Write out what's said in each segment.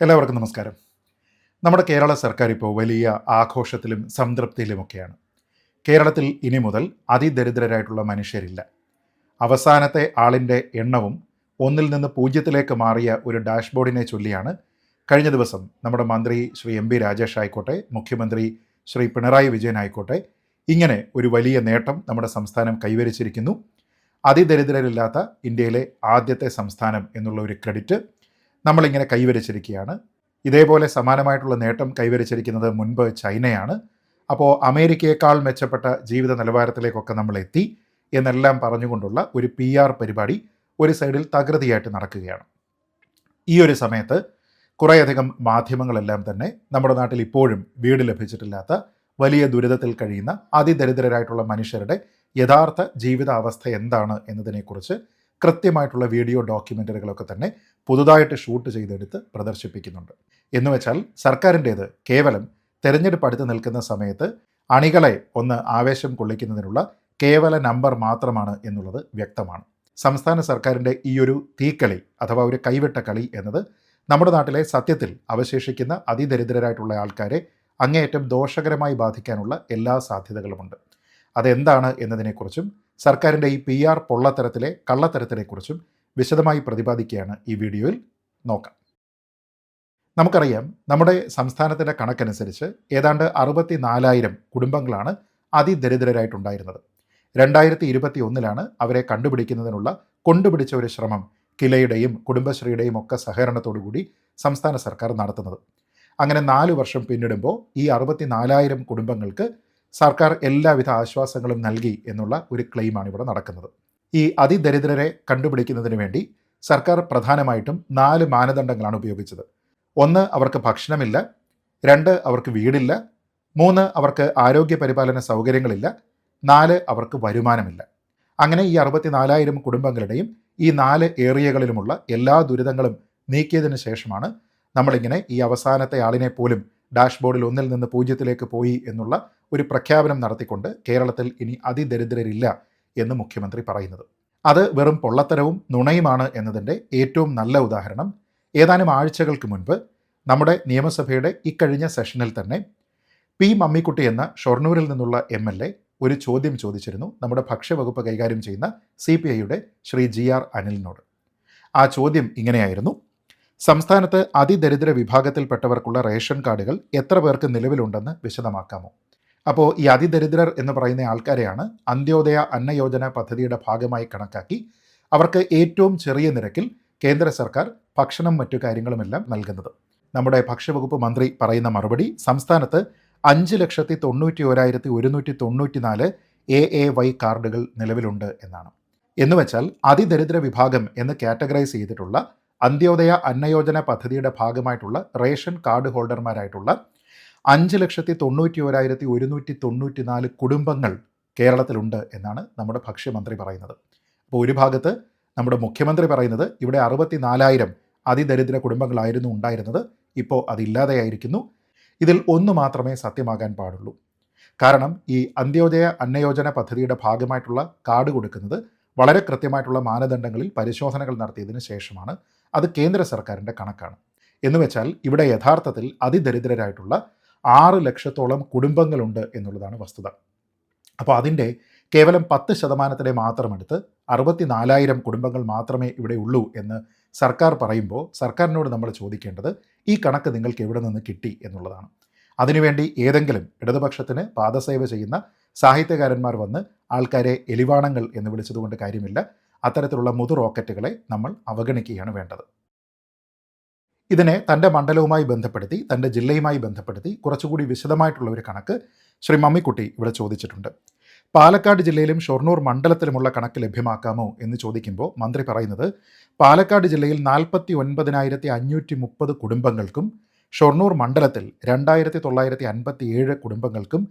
എല്ലാവർക്കും നമസ്കാരം. നമ്മുടെ കേരള സർക്കാർ ഇപ്പോൾ വലിയ ആഘോഷത്തിലും സംതൃപ്തിയിലുമൊക്കെയാണ്. കേരളത്തിൽ ഇനി മുതൽ അതിദരിദ്രരായിട്ടുള്ള മനുഷ്യരില്ല. അവസാനത്തെ ആളിന്റെ എണ്ണവും ഒന്നിൽ നിന്ന് പൂജ്യത്തിലേക്ക് മാറിയ ഒരു ഡാഷ്ബോർഡിനെ ചൊല്ലിയാണ് കഴിഞ്ഞ ദിവസം നമ്മുടെ മന്ത്രി ശ്രീ എം പി രാജേഷ് ആയിക്കോട്ടെ മുഖ്യമന്ത്രി ശ്രീ പിണറായി വിജയൻ ആയിക്കോട്ടെ ഇങ്ങനെ ഒരു വലിയ നേട്ടം നമ്മുടെ സംസ്ഥാനം കൈവരിച്ചിരിക്കുന്നു. അതിദരിദ്രരില്ലാത്ത ഇന്ത്യയിലെ ആദ്യത്തെ സംസ്ഥാനം എന്നുള്ള ഒരു ക്രെഡിറ്റ് നമ്മളിങ്ങനെ കൈവരിച്ചിരിക്കുകയാണ്. ഇതേപോലെ സമാനമായിട്ടുള്ള നേട്ടം കൈവരിച്ചിരിക്കുന്നത് മുൻപ് ചൈനയാണ്. അപ്പോൾ അമേരിക്കയേക്കാൾ മെച്ചപ്പെട്ട ജീവിത നിലവാരത്തിലേക്കൊക്കെ നമ്മൾ എത്തി എന്നെല്ലാം പറഞ്ഞുകൊണ്ടുള്ള ഒരു പി ആർ പരിപാടി ഒരു സൈഡിൽ തകൃതിയായിട്ട് നടക്കുകയാണ്. ഈ ഒരു സമയത്ത് കുറേയധികം മാധ്യമങ്ങളെല്ലാം തന്നെ നമ്മുടെ നാട്ടിൽ ഇപ്പോഴും വീട് ലഭിച്ചിട്ടില്ലാത്ത വലിയ ദുരിതത്തിൽ കഴിയുന്ന അതിദരിദ്രരായിട്ടുള്ള മനുഷ്യരുടെ യഥാർത്ഥ ജീവിതാവസ്ഥ എന്താണ് എന്നതിനെക്കുറിച്ച് കൃത്യമായിട്ടുള്ള വീഡിയോ ഡോക്യുമെന്ററികളൊക്കെ തന്നെ പുതുതായിട്ട് ഷൂട്ട് ചെയ്തെടുത്ത് പ്രദർശിപ്പിക്കുന്നുണ്ട്. എന്ന് വെച്ചാൽ സർക്കാരിന്റേത് കേവലം തെരഞ്ഞെടുപ്പ് അടുത്ത് നിൽക്കുന്ന സമയത്ത് അണികളെ ഒന്ന് ആവേശം കൊള്ളിക്കുന്നതിനുള്ള കേവല നമ്പർ മാത്രമാണ് എന്നുള്ളത് വ്യക്തമാണ്. സംസ്ഥാന സർക്കാരിന്റെ ഈ ഒരു തീക്കളി അഥവാ ഒരു കൈവിട്ട കളി എന്നത് നമ്മുടെ നാട്ടിലെ സത്യത്തിൽ അവശേഷിക്കുന്ന അതിദരിദ്രരായിട്ടുള്ള ആൾക്കാരെ അങ്ങേയറ്റം ദോഷകരമായി ബാധിക്കാനുള്ള എല്ലാ സാധ്യതകളുമുണ്ട്. അതെന്താണ് എന്നതിനെക്കുറിച്ചും സർക്കാരിന്റെ ഈ പി ആർ പൊള്ളത്തരത്തിലെ കള്ളത്തരത്തിനെക്കുറിച്ചും വിശദമായി പ്രതിപാദിക്കുകയാണ് ഈ വീഡിയോയിൽ നോക്കാം. നമുക്കറിയാം നമ്മുടെ സംസ്ഥാനത്തിന്റെ കണക്കനുസരിച്ച് ഏതാണ്ട് അറുപത്തി നാലായിരം കുടുംബങ്ങളാണ് അതിദരിദ്രരായിട്ടുണ്ടായിരുന്നത്. രണ്ടായിരത്തി ഇരുപത്തി ഒന്നിലാണ് അവരെ കണ്ടുപിടിക്കുന്നതിനുള്ള കൊണ്ടുപിടിച്ച ഒരു ശ്രമം കിലയുടെയും കുടുംബശ്രീയുടെയും ഒക്കെ സഹകരണത്തോടുകൂടി സംസ്ഥാന സർക്കാർ നടത്തുന്നത്. അങ്ങനെ നാല് വർഷം പിന്നിടുമ്പോൾ ഈ അറുപത്തി നാലായിരം കുടുംബങ്ങൾക്ക് സർക്കാർ എല്ലാവിധ ആശ്വാസങ്ങളും നൽകി എന്നുള്ള ഒരു ക്ലെയിമാണ് ഇവിടെ നടക്കുന്നത്. ഈ അതിദരിദ്രരെ കണ്ടുപിടിക്കുന്നതിന് വേണ്ടി സർക്കാർ പ്രധാനമായിട്ടും നാല് മാനദണ്ഡങ്ങളാണ് ഉപയോഗിച്ചത്. ഒന്ന് അവർക്ക് ഭക്ഷണമില്ല. രണ്ട് അവർക്ക് വീടില്ല. മൂന്ന് അവർക്ക് ആരോഗ്യ പരിപാലന സൗകര്യങ്ങളില്ല. നാല് അവർക്ക് വരുമാനമില്ല. അങ്ങനെ ഈ അറുപത്തിനാലായിരം കുടുംബങ്ങളുടെയും ഈ നാല് ഏരിയകളിലുമുള്ള എല്ലാ ദുരിതങ്ങളും നീക്കിയതിന് ശേഷമാണ് നമ്മളിങ്ങനെ ഈ അവസാനത്തെ ആളിനെ പോലും ഡാഷ്ബോർഡിൽ ഒന്നിൽ നിന്ന് പൂജ്യത്തിലേക്ക് പോയി എന്നുള്ള ഒരു പ്രഖ്യാപനം നടത്തിക്കൊണ്ട് കേരളത്തിൽ ഇനി അതിദരിദ്രരില്ല എന്ന് മുഖ്യമന്ത്രി പറയുന്നത്. അത് വെറും പൊള്ളത്തരവും നുണയുമാണ് എന്നതിന്റെ ഏറ്റവും നല്ല ഉദാഹരണം ഏതാനും ആഴ്ചകൾക്ക് മുൻപ് നമ്മുടെ നിയമസഭയുടെ ഇക്കഴിഞ്ഞ സെഷനിൽ തന്നെ പി മമ്മിക്കുട്ടി എന്ന ഷൊർണൂരിൽ നിന്നുള്ള എം എൽ എ ഒരു ചോദ്യം ചോദിച്ചിരുന്നു നമ്മുടെ ഭക്ഷ്യവകുപ്പ് കൈകാര്യം ചെയ്യുന്ന സി പി ഐയുടെ ശ്രീ ജി ആർ അനിലിനോട്. ആ ചോദ്യം ഇങ്ങനെയായിരുന്നു. സംസ്ഥാനത്ത് അതിദരിദ്ര വിഭാഗത്തിൽപ്പെട്ടവർക്കുള്ള റേഷൻ കാർഡുകൾ എത്ര പേർക്ക് നിലവിലുണ്ടെന്ന് വിശദമാക്കാമോ? അപ്പോൾ ഈ അതിദരിദ്രർ എന്ന് പറയുന്ന ആൾക്കാരെയാണ് അന്ത്യോദയ അന്നയോജന പദ്ധതിയുടെ ഭാഗമായി കണക്കാക്കി അവർക്ക് ഏറ്റവും ചെറിയ നിരക്കിൽ കേന്ദ്ര സർക്കാർ ഭക്ഷണം മറ്റു കാര്യങ്ങളുമെല്ലാം നൽകുന്നത്. നമ്മുടെ ഭക്ഷ്യവകുപ്പ് മന്ത്രി പറയുന്ന മറുപടി സംസ്ഥാനത്ത് അഞ്ച് ലക്ഷത്തി തൊണ്ണൂറ്റി ഒരായിരത്തി ഒരുന്നൂറ്റി തൊണ്ണൂറ്റി നാല് എ എ വൈ കാർഡുകൾ നിലവിലുണ്ട് എന്നാണ്. എന്നുവെച്ചാൽ അതിദരിദ്ര വിഭാഗം എന്ന് കാറ്റഗറൈസ് ചെയ്തിട്ടുള്ള അന്ത്യോദയ അന്നയോജന പദ്ധതിയുടെ ഭാഗമായിട്ടുള്ള റേഷൻ കാർഡ് ഹോൾഡർമാരായിട്ടുള്ള അഞ്ച് ലക്ഷത്തി തൊണ്ണൂറ്റി ഒരായിരത്തി ഒരുന്നൂറ്റി തൊണ്ണൂറ്റി നാല് കുടുംബങ്ങൾ കേരളത്തിലുണ്ട് എന്നാണ് നമ്മുടെ ഭക്ഷ്യമന്ത്രി പറയുന്നത്. അപ്പോൾ ഒരു ഭാഗത്ത് നമ്മുടെ മുഖ്യമന്ത്രി പറയുന്നത് ഇവിടെ അറുപത്തി നാലായിരം അതിദരിദ്ര കുടുംബങ്ങളായിരുന്നു ഉണ്ടായിരുന്നത് ഇപ്പോൾ അതില്ലാതെയായിരിക്കുന്നു. ഇതിൽ ഒന്ന് മാത്രമേ സത്യമാകാൻ പാടുള്ളൂ. കാരണം ഈ അന്ത്യോദയ അന്നയോജന പദ്ധതിയുടെ ഭാഗമായിട്ടുള്ള കാർഡ് കൊടുക്കുന്നത് വളരെ കൃത്യമായിട്ടുള്ള മാനദണ്ഡങ്ങളിൽ പരിശോധനകൾ നടത്തിയതിന് ശേഷമാണ്. അത് കേന്ദ്ര സർക്കാരിന്റെ കണക്കാണ്. എന്നുവെച്ചാൽ ഇവിടെ യഥാർത്ഥത്തിൽ അതിദരിദ്രരായിട്ടുള്ള ആറ് ലക്ഷത്തോളം കുടുംബങ്ങളുണ്ട് എന്നുള്ളതാണ് വസ്തുത. അപ്പോൾ അതിന്റെ കേവലം പത്ത് ശതമാനത്തിനെ മാത്രം എടുത്ത് അറുപത്തി നാലായിരം കുടുംബങ്ങൾ മാത്രമേ ഇവിടെ ഉള്ളൂ എന്ന് സർക്കാർ പറയുമ്പോൾ സർക്കാരിനോട് നമ്മൾ ചോദിക്കേണ്ടത് ഈ കണക്ക് നിങ്ങൾക്ക് എവിടെ നിന്ന് കിട്ടി എന്നുള്ളതാണ്. അതിനുവേണ്ടി ഏതെങ്കിലും ഇടതുപക്ഷത്തിന് പാദസേവ ചെയ്യുന്ന സാഹിത്യകാരന്മാർ വന്ന് ആൾക്കാരെ എലിവാണങ്ങൾ എന്ന് വിളിച്ചതുകൊണ്ട് കാര്യമില്ല. അത്തരത്തിലുള്ള മുതു റോക്കറ്റുകളെ നമ്മൾ അവഗണിക്കുകയാണ് വേണ്ടത്. ഇതിനെ തന്റെ മണ്ഡലവുമായി ബന്ധപ്പെടുത്തി തന്റെ ജില്ലയുമായി ബന്ധപ്പെടുത്തി കുറച്ചുകൂടി വിശദമായിട്ടുള്ള ഒരു കണക്ക് ശ്രീ മമ്മിക്കുട്ടി ഇവിടെ ചോദിച്ചിട്ടുണ്ട്. പാലക്കാട് ജില്ലയിലും ഷൊർണൂർ മണ്ഡലത്തിലുമുള്ള കണക്ക് ലഭ്യമാക്കാമോ എന്ന് ചോദിക്കുമ്പോൾ മന്ത്രി പറയുന്നത് പാലക്കാട് ജില്ലയിൽ നാൽപ്പത്തി ഒൻപതിനായിരത്തി അഞ്ഞൂറ്റി മുപ്പത് കുടുംബങ്ങൾക്കും ഷൊർണൂർ മണ്ഡലത്തിൽ രണ്ടായിരത്തി തൊള്ളായിരത്തി അൻപത്തി ഏഴ് കുടുംബങ്ങൾക്കും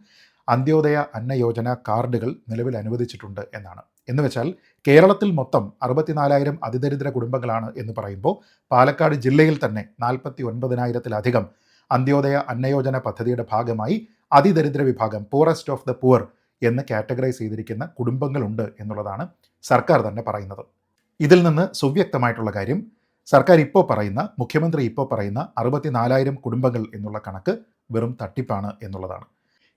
അന്ത്യോദയ അന്നയോജന കാർഡുകൾ നിലവിൽ അനുവദിച്ചിട്ടുണ്ട് എന്നാണ്. എന്ന് വെച്ചാൽ കേരളത്തിൽ മൊത്തം അറുപത്തിനാലായിരം അതിദരിദ്ര കുടുംബങ്ങളാണ് എന്ന് പറയുമ്പോൾ പാലക്കാട് ജില്ലയിൽ തന്നെ നാൽപ്പത്തി ഒൻപതിനായിരത്തിലധികം അന്ത്യോദയ അന്നയോജന പദ്ധതിയുടെ ഭാഗമായി അതിദരിദ്ര വിഭാഗം പൂറസ്റ്റ് ഓഫ് ദ പൂർ എന്ന് കാറ്റഗറൈസ് ചെയ്തിരിക്കുന്ന കുടുംബങ്ങളുണ്ട് എന്നുള്ളതാണ് സർക്കാർ തന്നെ പറയുന്നത്. ഇതിൽ നിന്ന് സുവ്യക്തമായിട്ടുള്ള കാര്യം സർക്കാർ ഇപ്പോൾ പറയുന്ന മുഖ്യമന്ത്രി ഇപ്പോൾ പറയുന്ന അറുപത്തിനാലായിരം കുടുംബങ്ങൾ എന്നുള്ള കണക്ക് വെറും തട്ടിപ്പാണ് എന്നുള്ളതാണ്.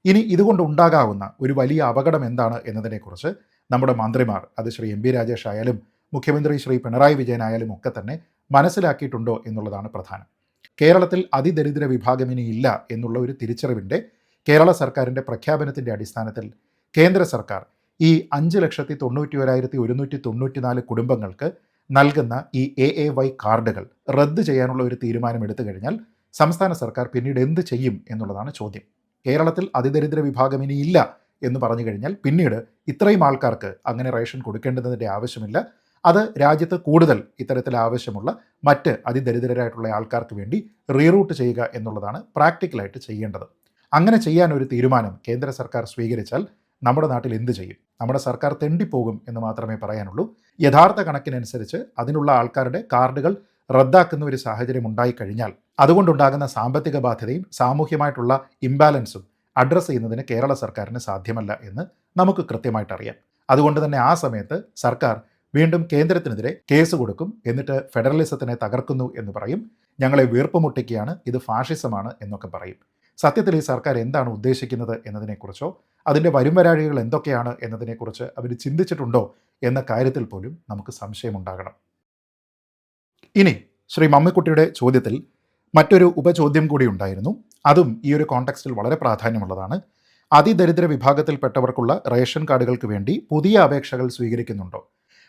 ഇനി ഇതുകൊണ്ട് ഉണ്ടാകാവുന്ന ഒരു വലിയ അപകടം എന്താണ് എന്നതിനെക്കുറിച്ച് നമ്മുടെ മന്ത്രിമാർ അത് ശ്രീ എം രാജേഷ് ആയാലും മുഖ്യമന്ത്രി ശ്രീ പിണറായി വിജയൻ ആയാലും ഒക്കെ തന്നെ മനസ്സിലാക്കിയിട്ടുണ്ടോ എന്നുള്ളതാണ് പ്രധാനം. കേരളത്തിൽ അതിദരിദ്ര വിഭാഗം ഇനി ഇല്ല എന്നുള്ള ഒരു തിരിച്ചറിവിന്റെ കേരള സർക്കാരിന്റെ പ്രഖ്യാപനത്തിന്റെ അടിസ്ഥാനത്തിൽ കേന്ദ്ര സർക്കാർ ഈ അഞ്ച് ലക്ഷത്തി തൊണ്ണൂറ്റി ഒരായിരത്തി ഒരുന്നൂറ്റി തൊണ്ണൂറ്റി നാല് കുടുംബങ്ങൾക്ക് നൽകുന്ന ഈ എ എ വൈ കാർഡുകൾ റദ്ദ് ചെയ്യാനുള്ള ഒരു തീരുമാനം എടുത്തു കഴിഞ്ഞാൽ സംസ്ഥാന സർക്കാർ പിന്നീട് എന്ത് ചെയ്യും എന്നുള്ളതാണ് ചോദ്യം. കേരളത്തിൽ അതിദരിദ്ര വിഭാഗം ഇനി ഇല്ല എന്ന് പറഞ്ഞു കഴിഞ്ഞാൽ പിന്നീട് ഇത്രയും ആൾക്കാർക്ക് അങ്ങനെ റേഷൻ കൊടുക്കേണ്ടതിന്റെ ആവശ്യമില്ല. അത് രാജ്യത്ത് കൂടുതൽ ഇത്തരത്തിൽ ആവശ്യമുള്ള മറ്റ് അതിദരിദ്രരായിട്ടുള്ള ആൾക്കാർക്ക് വേണ്ടി റീറൂട്ട് ചെയ്യുക എന്നുള്ളതാണ് പ്രാക്ടിക്കലായിട്ട് ചെയ്യേണ്ടത്. അങ്ങനെ ചെയ്യാൻ ഒരു തീരുമാനം കേന്ദ്ര സർക്കാർ സ്വീകരിച്ചാൽ നമ്മുടെ നാട്ടിൽ എന്ത് ചെയ്യും? നമ്മുടെ സർക്കാർ തെണ്ടിപ്പോകും എന്ന് മാത്രമേ പറയാനുള്ളൂ. യഥാർത്ഥ കണക്കിനനുസരിച്ച് അതിനുള്ള ആൾക്കാരുടെ കാർഡുകൾ റദ്ദാക്കുന്ന ഒരു സാഹചര്യം ഉണ്ടായിക്കഴിഞ്ഞാൽ അതുകൊണ്ടുണ്ടാകുന്ന സാമ്പത്തിക ബാധ്യതയും സാമൂഹ്യമായിട്ടുള്ള ഇംബാലൻസും അഡ്രസ്സ് ചെയ്യുന്നതിന് കേരള സർക്കാരിന് സാധ്യമല്ല എന്ന് നമുക്ക് കൃത്യമായിട്ട് അറിയാം അതുകൊണ്ട് തന്നെ ആ സമയത്ത് സർക്കാർ വീണ്ടും കേന്ദ്രത്തിനെതിരെ കേസ് കൊടുക്കും എന്നിട്ട് ഫെഡറലിസത്തിനെ തകർക്കുന്നു എന്ന് പറയും. ഞങ്ങളെ വീർപ്പുമുട്ടിക്കുകയാണ് ഇത് ഫാഷിസമാണ് എന്നൊക്കെ പറയും. സത്യത്തിൽ ഈ സർക്കാർ എന്താണ് ഉദ്ദേശിക്കുന്നത് എന്നതിനെക്കുറിച്ചോ അതിന്റെ വരുംവരാഴികൾ എന്തൊക്കെയാണ് എന്നതിനെക്കുറിച്ച് അവർ ചിന്തിച്ചിട്ടുണ്ടോ എന്ന കാര്യത്തിൽ പോലും നമുക്ക് സംശയമുണ്ടാകണം. ഇനി ശ്രീ മമ്മിക്കുട്ടിയുടെ ചോദ്യത്തിൽ മറ്റൊരു ഉപചോദ്യം കൂടി ഉണ്ടായിരുന്നു. അതും ഈ ഒരു കോണ്ടെക്സ്റ്റിൽ വളരെ പ്രാധാന്യമുള്ളതാണ്. അതിദരിദ്ര വിഭാഗത്തിൽപ്പെട്ടവർക്കുള്ള റേഷൻ കാർഡുകൾക്ക് വേണ്ടി പുതിയ അപേക്ഷകൾ സ്വീകരിക്കുന്നുണ്ടോ?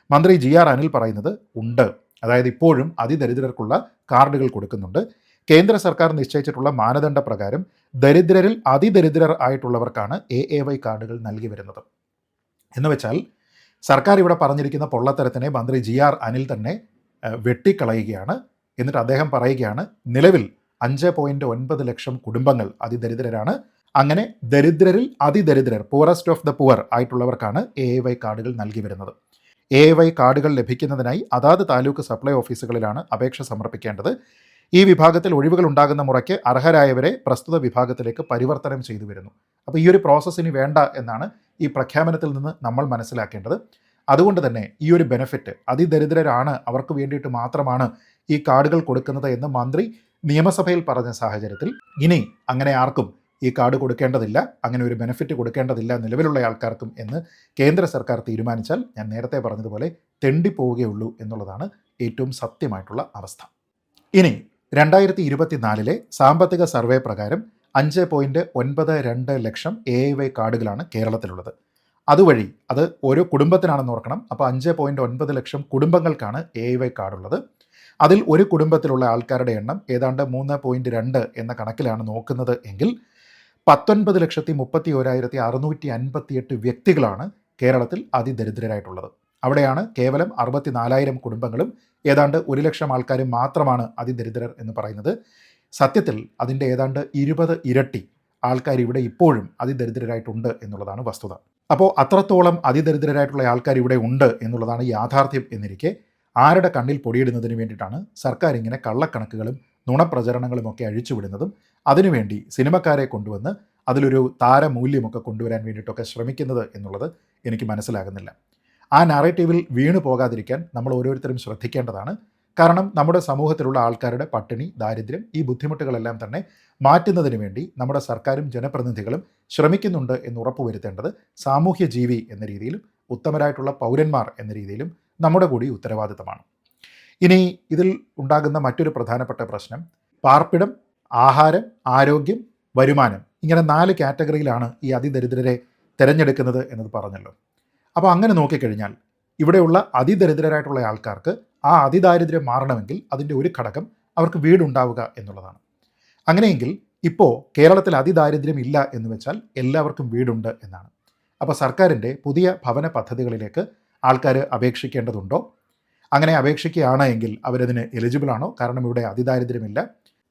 മന്ത്രി ജി ആർ അനിൽ പറയുന്നത് ഉണ്ട്. അതായത് ഇപ്പോഴും അതിദരിദ്രർക്കുള്ള കാർഡുകൾ കൊടുക്കുന്നുണ്ട്. കേന്ദ്ര സർക്കാർ നിശ്ചയിച്ചിട്ടുള്ള മാനദണ്ഡ പ്രകാരം ദരിദ്രരിൽ അതിദരിദ്രർ ആയിട്ടുള്ളവർക്കാണ് എ എ വൈ കാർഡുകൾ നൽകി വരുന്നത്. എന്ന് വെച്ചാൽ സർക്കാർ ഇവിടെ പറഞ്ഞിരിക്കുന്ന പൊള്ളത്തരത്തിനെ മന്ത്രി ജി ആർ അനിൽ തന്നെ വെട്ടിക്കളയുകയാണ്. എന്നിട്ട് അദ്ദേഹം പറയുകയാണ് നിലവിൽ അഞ്ച് പോയിന്റ് ഒൻപത് ലക്ഷം കുടുംബങ്ങൾ അതിദരിദ്രരാണ്. അങ്ങനെ ദരിദ്രരിൽ അതിദരിദ്രർ പൂറസ്റ്റ് ഓഫ് ദ പുവർ ആയിട്ടുള്ളവർക്കാണ് എ എ വൈ കാർഡുകൾ നൽകി വരുന്നത്. എ എ വൈ കാർഡുകൾ ലഭിക്കുന്നതിനായി അതാത് താലൂക്ക് സപ്ലൈ ഓഫീസുകളിലാണ് അപേക്ഷ സമർപ്പിക്കേണ്ടത്. ഈ വിഭാഗത്തിൽ ഒഴിവുകൾ ഉണ്ടാകുന്ന മുറയ്ക്ക് അർഹരായവരെ പ്രസ്തുത വിഭാഗത്തിലേക്ക് പരിവർത്തനം ചെയ്തു വരുന്നു. അപ്പോൾ ഈ ഒരു പ്രോസസ്സിന് വേണ്ട എന്നാണ് ഈ പ്രഖ്യാപനത്തിൽ നിന്ന് നമ്മൾ മനസ്സിലാക്കേണ്ടത്. അതുകൊണ്ട് തന്നെ ഈ ഒരു ബെനിഫിറ്റ് അതിദരിദ്രരാണ് അവർക്ക് വേണ്ടിയിട്ട് മാത്രമാണ് ഈ കാർഡുകൾ കൊടുക്കുന്നത് എന്ന് മന്ത്രി നിയമസഭയിൽ പറഞ്ഞ സാഹചര്യത്തിൽ. ഇനി അങ്ങനെ ആർക്കും ഈ കാർഡ് കൊടുക്കേണ്ടതില്ല അങ്ങനെ ഒരു ബെനിഫിറ്റ് കൊടുക്കേണ്ടതില്ല നിലവിലുള്ള ആൾക്കാർക്കും എന്ന് കേന്ദ്ര സർക്കാർ തീരുമാനിച്ചാൽ ഞാൻ നേരത്തെ പറഞ്ഞതുപോലെ തെണ്ടിപ്പോവുകയുള്ളൂ എന്നുള്ളതാണ് ഏറ്റവും സത്യമായിട്ടുള്ള അവസ്ഥ. ഇനി രണ്ടായിരത്തി ഇരുപത്തിനാലിലെ സാമ്പത്തിക സർവേ പ്രകാരം അഞ്ച് പോയിന്റ് ഒൻപത് രണ്ട് ലക്ഷം എ ഐ വൈ കാർഡുകളാണ് കേരളത്തിലുള്ളത്. അതുവഴി അത് ഓരോ കുടുംബത്തിനാണെന്ന് ഓർക്കണം. അപ്പോൾ അഞ്ച് പോയിന്റ് ഒൻപത് ലക്ഷം കുടുംബങ്ങൾക്കാണ് എ വൈ കാർഡുള്ളത് അതിൽ ഒരു കുടുംബത്തിലുള്ള ആൾക്കാരുടെ എണ്ണം ഏതാണ്ട് മൂന്ന് പോയിന്റ് രണ്ട് എന്ന കണക്കിലാണ് നോക്കുന്നത് എങ്കിൽ പത്തൊൻപത് ലക്ഷത്തി മുപ്പത്തി ഓരായിരത്തി അറുന്നൂറ്റി അൻപത്തിയെട്ട് വ്യക്തികളാണ് കേരളത്തിൽ അതിദരിദ്രരായിട്ടുള്ളത്. അവിടെയാണ് കേവലം അറുപത്തിനാലായിരം കുടുംബങ്ങളും ഏതാണ്ട് ഒരു ലക്ഷം ആൾക്കാരും മാത്രമാണ് അതിദരിദ്രർ എന്ന് പറയുന്നത്. സത്യത്തിൽ അതിന്റെ ഏതാണ്ട് ഇരുപത് ഇരട്ടി ആൾക്കാർ ഇവിടെ ഇപ്പോഴും അതിദരിദ്രരായിട്ടുണ്ട് എന്നുള്ളതാണ് വസ്തുത. അപ്പോൾ അത്രത്തോളം അതിദരിദ്രരായിട്ടുള്ള ആൾക്കാർ ഇവിടെ ഉണ്ട് എന്നുള്ളതാണ് യാഥാർത്ഥ്യം എന്നിരിക്കെ ആരുടെ കണ്ണിൽ പൊടിയിടുന്നതിന് വേണ്ടിയിട്ടാണ് സർക്കാർ ഇങ്ങനെ കള്ളക്കണക്കുകളും നുണപ്രചരണങ്ങളും ഒക്കെ അഴിച്ചുവിടുന്നതും അതിനുവേണ്ടി സിനിമക്കാരെ കൊണ്ടുവന്ന് അതിലൊരു താരമൂല്യമൊക്കെ കൊണ്ടുവരാൻ വേണ്ടിയിട്ടൊക്കെ ശ്രമിക്കുന്നത് എന്നുള്ളത് എനിക്ക് മനസ്സിലാകുന്നില്ല. ആ നാറേറ്റീവിൽ വീണു പോകാതിരിക്കാൻ നമ്മൾ ഓരോരുത്തരും ശ്രദ്ധിക്കേണ്ടതാണ്. കാരണം നമ്മുടെ സമൂഹത്തിലുള്ള ആൾക്കാരുടെ പട്ടിണി ദാരിദ്ര്യം ഈ ബുദ്ധിമുട്ടുകളെല്ലാം തന്നെ മാറ്റുന്നതിന് വേണ്ടി നമ്മുടെ സർക്കാരും ജനപ്രതിനിധികളും ശ്രമിക്കുന്നുണ്ട് എന്ന് ഉറപ്പുവരുത്തേണ്ടത് സാമൂഹ്യ ജീവി എന്ന രീതിയിലും ഉത്തമരായിട്ടുള്ള പൗരന്മാർ എന്ന രീതിയിലും നമ്മുടെ കൂടി ഉത്തരവാദിത്തമാണ്. ഇനി ഇതിൽ ഉണ്ടാകുന്ന മറ്റൊരു പ്രധാനപ്പെട്ട പ്രശ്നം പാർപ്പിടം ആഹാരം ആരോഗ്യം വരുമാനം ഇങ്ങനെ നാല് കാറ്റഗറിയിലാണ് ഈ അതിദരിദ്രരെ തിരഞ്ഞെടുക്കുന്നത് എന്നത് പറഞ്ഞല്ലോ. അപ്പോൾ അങ്ങനെ നോക്കിക്കഴിഞ്ഞാൽ ഇവിടെയുള്ള അതിദരിദ്രരായിട്ടുള്ള ആൾക്കാർക്ക് ആ അതിദാരിദ്ര്യം മാറണമെങ്കിൽ അതിന്റെ ഒരു ഘടകം അവർക്ക് വീടുണ്ടാവുക എന്നുള്ളതാണ്. അങ്ങനെയെങ്കിൽ ഇപ്പോൾ കേരളത്തിൽ അതിദാരിദ്ര്യം ഇല്ല എന്ന് വെച്ചാൽ എല്ലാവർക്കും വീടുണ്ട് എന്നാണ്. അപ്പോൾ സർക്കാരിന്റെ പുതിയ ഭവന പദ്ധതികളിലേക്ക് ആൾക്കാർ അപേക്ഷിക്കേണ്ടതുണ്ടോ? അങ്ങനെ അപേക്ഷിക്കുകയാണ് എങ്കിൽ അവരതിന് എലിജിബിൾ ആണോ? കാരണം ഇവിടെ അതിദാരിദ്ര്യമില്ല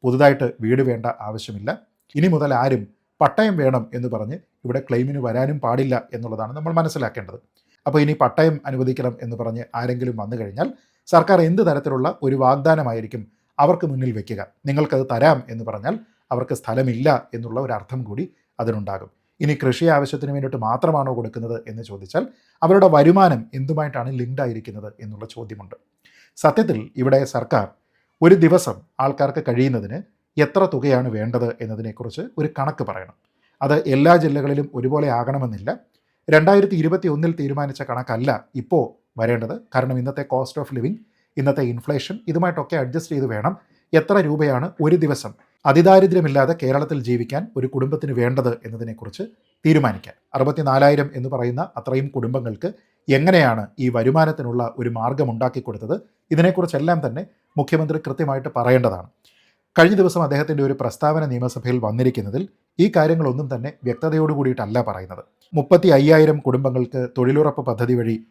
പുതുതായിട്ട് വീട് വേണ്ട ആവശ്യമില്ല. ഇനി മുതൽ ആരും പട്ടയം വേണം എന്ന് പറഞ്ഞ് ഇവിടെ ക്ലെയിമിന് വരാനും പാടില്ല എന്നുള്ളതാണ് നമ്മൾ മനസ്സിലാക്കേണ്ടത്. അപ്പോൾ ഇനി പട്ടയം അനുവദിക്കണം എന്ന് പറഞ്ഞ് ആരെങ്കിലും വന്നു കഴിഞ്ഞാൽ സർക്കാർ എന്ത് തരത്തിലുള്ള ഒരു വാഗ്ദാനമായിരിക്കും അവർക്ക് മുന്നിൽ വെക്കുക? നിങ്ങൾക്കത് തരാം എന്ന് പറഞ്ഞാൽ അവർക്ക് സ്ഥലമില്ല എന്നുള്ള ഒരു അർത്ഥം കൂടി അതിനുണ്ടാകും. ഇനി കൃഷി ആവശ്യത്തിന് വേണ്ടിയിട്ട് മാത്രമാണോ കൊടുക്കുന്നത് എന്ന് ചോദിച്ചാൽ അവരുടെ വരുമാനം എന്തുമായിട്ടാണ് ലിങ്ക്ഡ് ആയിരിക്കുന്നത് എന്നുള്ള ചോദ്യമുണ്ട്. സത്യത്തിൽ ഇവിടെ സർക്കാർ ഒരു ദിവസം ആൾക്കാർക്ക് കഴിയുന്നതിന് എത്ര തുകയാണ് വേണ്ടത് എന്നതിനെക്കുറിച്ച് ഒരു കണക്ക് പറയണം. അത് എല്ലാ ജില്ലകളിലും ഒരുപോലെ ആകണമെന്നില്ല. രണ്ടായിരത്തി ഇരുപത്തി ഒന്നിൽ തീരുമാനിച്ച കണക്കല്ല ഇപ്പോൾ വരേണ്ടത്. കാരണം ഇന്നത്തെ കോസ്റ്റ് ഓഫ് ലിവിങ് ഇന്നത്തെ ഇൻഫ്ലേഷൻ ഇതുമായിട്ടൊക്കെ അഡ്ജസ്റ്റ് ചെയ്ത് വേണം എത്ര രൂപയാണ് ഒരു ദിവസം അതിദാരിദ്ര്യമില്ലാതെ കേരളത്തിൽ ജീവിക്കാൻ ഒരു കുടുംബത്തിന് വേണ്ടത് എന്നതിനെക്കുറിച്ച് തീരുമാനിക്കാൻ. അറുപത്തിനാലായിരം എന്ന് പറയുന്ന അത്രയും കുടുംബങ്ങൾക്ക് എങ്ങനെയാണ് ഈ വരുമാനത്തിനുള്ള ഒരു മാർഗം ഉണ്ടാക്കി കൊടുത്തത്? ഇതിനെക്കുറിച്ചെല്ലാം തന്നെ മുഖ്യമന്ത്രി കൃത്യമായിട്ട് പറയേണ്ടതാണ്. കഴിഞ്ഞ ദിവസം അദ്ദേഹത്തിന്റെ ഒരു പ്രസ്താവന നിയമസഭയിൽ വന്നിരിക്കുന്നതിൽ ഈ കാര്യങ്ങളൊന്നും തന്നെ വ്യക്തതയോടുകൂടിയിട്ടല്ല പറയുന്നത്. മുപ്പത്തി അയ്യായിരം കുടുംബങ്ങൾക്ക് തൊഴിലുറപ്പ് പദ്ധതി വഴി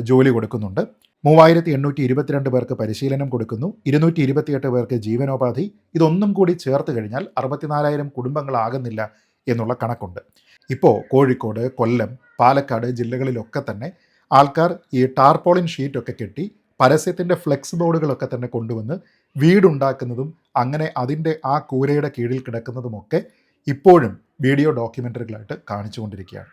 ജോലി കൊടുക്കുന്നുണ്ട്. മൂവായിരത്തി എണ്ണൂറ്റി ഇരുപത്തിരണ്ട് പേർക്ക് പരിശീലനം കൊടുക്കുന്നു. ഇരുന്നൂറ്റി ഇരുപത്തിയെട്ട് പേർക്ക് ജീവനോപാധി. ഇതൊന്നും കൂടി ചേർത്ത് കഴിഞ്ഞാൽ അറുപത്തിനാലായിരം കുടുംബങ്ങളാകുന്നില്ല എന്നുള്ള കണക്കുണ്ട്. ഇപ്പോൾ കോഴിക്കോട് കൊല്ലം പാലക്കാട് ജില്ലകളിലൊക്കെ തന്നെ ആൾക്കാർ ഈ ടാർപോളിൻ ഷീറ്റൊക്കെ കെട്ടി പരസ്യത്തിന്റെ ഫ്ലെക്സ് ബോർഡുകളൊക്കെ തന്നെ കൊണ്ടുവന്ന് വീടുണ്ടാക്കുന്നതും അങ്ങനെ അതിന്റെ ആ കൂരയുടെ കീഴിൽ കിടക്കുന്നതുമൊക്കെ ഇപ്പോഴും വീഡിയോ ഡോക്യുമെന്ററികളായിട്ട് കാണിച്ചുകൊണ്ടിരിക്കുകയാണ്.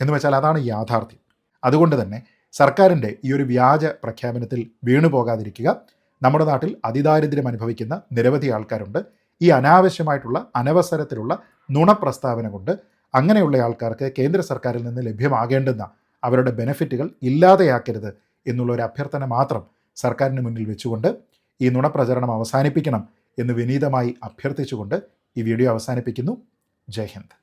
എന്ന് വെച്ചാൽ അതാണ് യാഥാർത്ഥ്യം. അതുകൊണ്ട് തന്നെ സർക്കാരിന്റെ ഈ ഒരു വ്യാജ പ്രഖ്യാപനത്തിൽ വീണു പോകാതിരിക്കുക. നമ്മുടെ നാട്ടിൽ അതിദാരിദ്ര്യം അനുഭവിക്കുന്ന നിരവധി ആൾക്കാരുണ്ട്. ഈ അനാവശ്യമായിട്ടുള്ള അനവസരത്തിലുള്ള നുണപ്രസ്താവന കൊണ്ട് അങ്ങനെയുള്ള ആൾക്കാർക്ക് കേന്ദ്ര സർക്കാരിൽ നിന്ന് ലഭ്യമാകേണ്ടുന്ന അവരുടെ ബെനിഫിറ്റുകൾ ഇല്ലാതെയാക്കരുത് എന്നുള്ള ഒരു അഭ്യർത്ഥന മാത്രം സർക്കാരിന് മുന്നിൽ വെച്ചുകൊണ്ട് ഈ നുണപ്രചരണം അവസാനിപ്പിക്കണം എന്ന് വിനീതമായി അഭ്യർത്ഥിച്ചുകൊണ്ട് ഈ വീഡിയോ അവസാനിപ്പിക്കുന്നു. ജയ് ഹിന്ദ്.